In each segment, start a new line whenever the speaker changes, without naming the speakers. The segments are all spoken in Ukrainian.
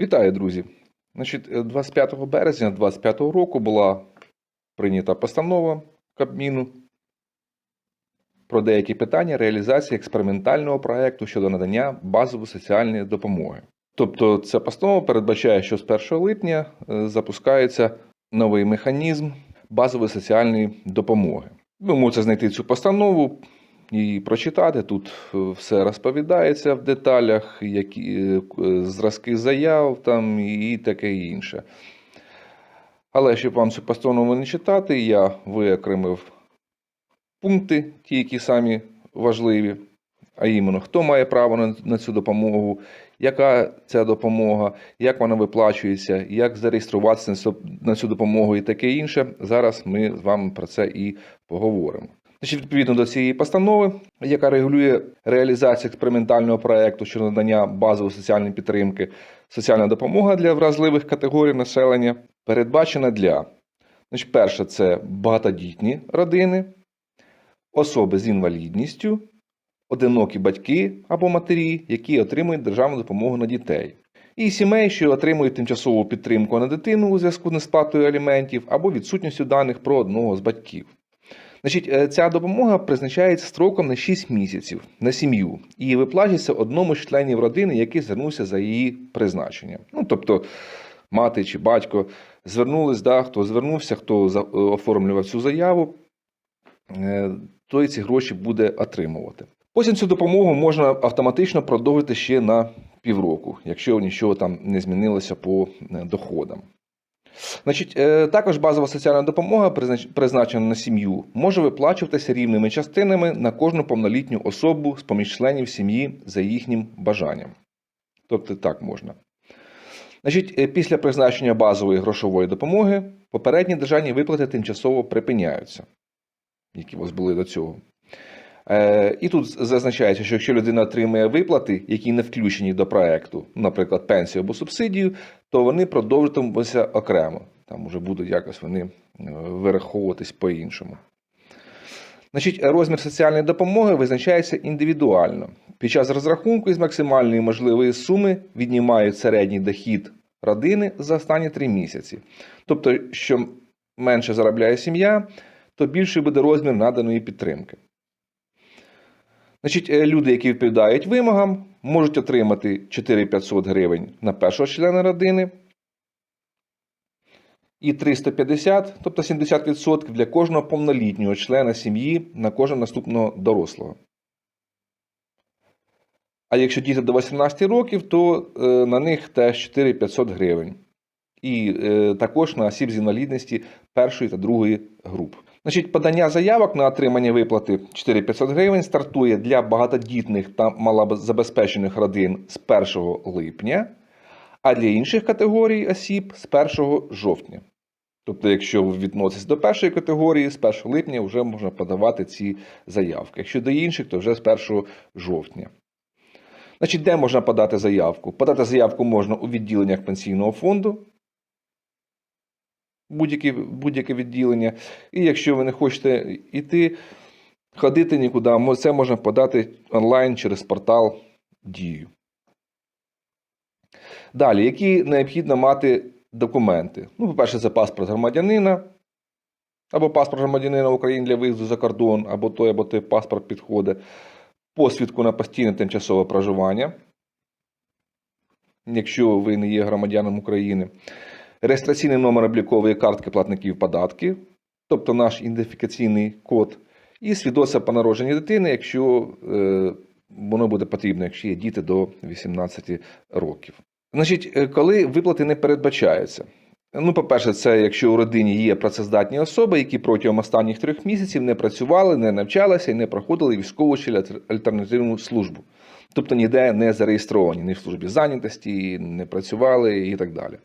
Вітаю, друзі! Значить, е, 25 березня 2025 року була прийнята постанова Кабміну про деякі питання реалізації експериментального проекту щодо надання базової соціальної допомоги. Тобто, ця постанова передбачає, що з 1 липня е, запускається новий механізм базової соціальної допомоги. Ви можете знайти цю постанову і прочитати. Тут е, все розповідається в деталях, які е, зразки заяв там і таке інше. Але щоб вам цю постанову не читати, я виокремив пункти, ті, які самі важливі, а іменно, хто має право на цю допомогу, яка ця допомога, як вона виплачується, як зареєструватися на цю допомогу і таке інше. Зараз ми з вами про це і поговоримо. Значить, відповідно до цієї постанови, яка регулює реалізацію експериментального проекту щодо надання базової соціальної підтримки, соціальна допомога для вразливих категорій населення передбачена для значить, перше, це багатодітні родини, особи з інвалідністю, одинокі батьки або матері, які отримують державну допомогу на дітей, і сімей, що отримують тимчасову підтримку на дитину у зв'язку з несплатою аліментів або відсутністю даних про одного з батьків. Значить, е, ця допомога призначається строком на 6 місяців на сім'ю і виплачується одному з членів родини, який звернувся за її призначенням. Ну, тобто, мати чи батько звернулись, да, хто звернувся, хто е, оформлював цю заяву, е, той ці гроші буде отримувати. Потім цю допомогу можна автоматично продовжити ще на півроку, якщо нічого там не змінилося по доходам. Значить, е, також базова соціальна допомога, призначена на сім'ю, може виплачуватися рівними частинами на кожну повнолітню особу з поміж членів сім'ї за їхнім бажанням. Тобто так можна. Значить, е, після призначення базової грошової допомоги попередні державні виплати тимчасово припиняються, які у вас були до цього. Е, І тут зазначається, що якщо людина отримує виплати, які не включені до проекту, наприклад, пенсію або субсидію, то вони продовжуватимуться окремо. Там вже будуть якось вони е, вираховуватись по-іншому. Значить, розмір соціальної допомоги визначається індивідуально. Під час розрахунку із максимальної можливої суми віднімають середній дохід родини за останні три місяці. Тобто, що менше заробляє сім'я, то більший буде розмір наданої підтримки. Значить, е, люди, які відповідають вимогам, можуть отримати 4500 гривень на першого члена родини і 350, тобто 70% для кожного повнолітнього члена сім'ї на кожного наступного дорослого. А якщо діти до 18 років, то е, на них теж 4500 гривень. І е, також на осіб з інвалідності першої та другої груп. Значить, подання заявок на отримання виплати 4500 гривень стартує для багатодітних та малозабезпечених родин з 1 липня, а для інших категорій осіб з 1 жовтня. Тобто, якщо ви відноситесь до першої категорії, з 1 липня вже можна подавати ці заявки. Якщо до інших, то вже з 1 жовтня. Значить, де можна подати заявку? Подати заявку можна у відділеннях пенсійного фонду, будь-яке, будь-яке відділення. І якщо ви не хочете йти, ходити нікуди, це можна подати онлайн через портал Дію. Далі, які необхідно мати документи? Ну, по-перше, це паспорт громадянина, або паспорт громадянина України для виїзду за кордон, або той, або той паспорт підходить, посвідку на постійне тимчасове проживання, якщо ви не є громадянином України, реєстраційний номер облікової картки платників податків, тобто наш ідентифікаційний код, і свідоцтво по народженню дитини, якщо е, воно буде потрібно, якщо є діти до 18 років. Значить, е, коли виплати не передбачаються. Ну, по-перше, це якщо у родині є працездатні особи, які протягом останніх трьох місяців не працювали, не навчалися і не проходили військову чи альтернативну службу. Тобто ніде не зареєстровані, ні в службі зайнятості, не працювали і так далі.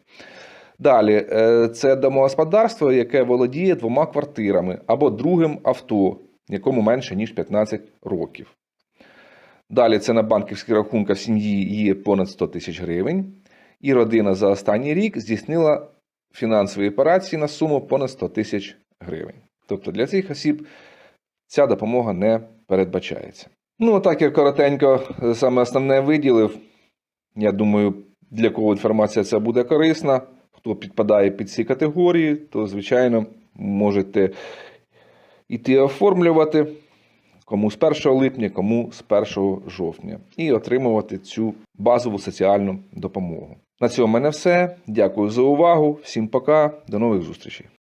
Далі, е, це домогосподарство, яке володіє двома квартирами або другим авто, якому менше ніж 15 років. Далі це на банківських рахунках сім'ї є понад 100 тисяч гривень, і родина за останній рік здійснила фінансові операції на суму понад 100 тисяч гривень. Тобто для цих осіб ця допомога не передбачається. Ну, так я коротенько саме основне виділив. Я думаю, Для кого інформація ця буде корисна, хто підпадає під ці категорії, то, звичайно, можете іти оформлювати кому з 1 липня, кому з 1 жовтня, і отримувати цю базову соціальну допомогу. На цьому в мене все. Дякую за увагу. Всім пока. До нових зустрічей.